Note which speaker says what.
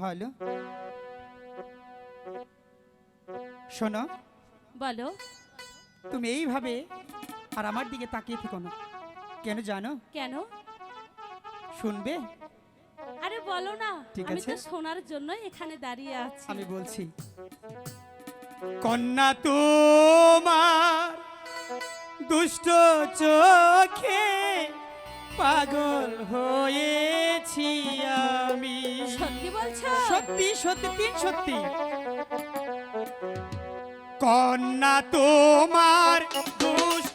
Speaker 1: Hello শোনো।
Speaker 2: বলো।
Speaker 1: তুমি এইভাবে আর আমার দিকে তাকিয়ে থেকো না। কেন জানো?
Speaker 2: কেন?
Speaker 1: শুনবে?
Speaker 2: আরে বলো না
Speaker 1: ঠিক
Speaker 2: আমি
Speaker 1: আছে।
Speaker 2: তো শোনার জন্য এখানে দাঁড়িয়ে আছি।
Speaker 1: আমি বলছি কন্যা তোমার দুষ্ট চোখে পাগল হয়েছি।
Speaker 2: সত্যি বলছো?
Speaker 1: সত্যি সত্যি তিন সত্যি। কন্যা তোমার দুষ্টি চোখে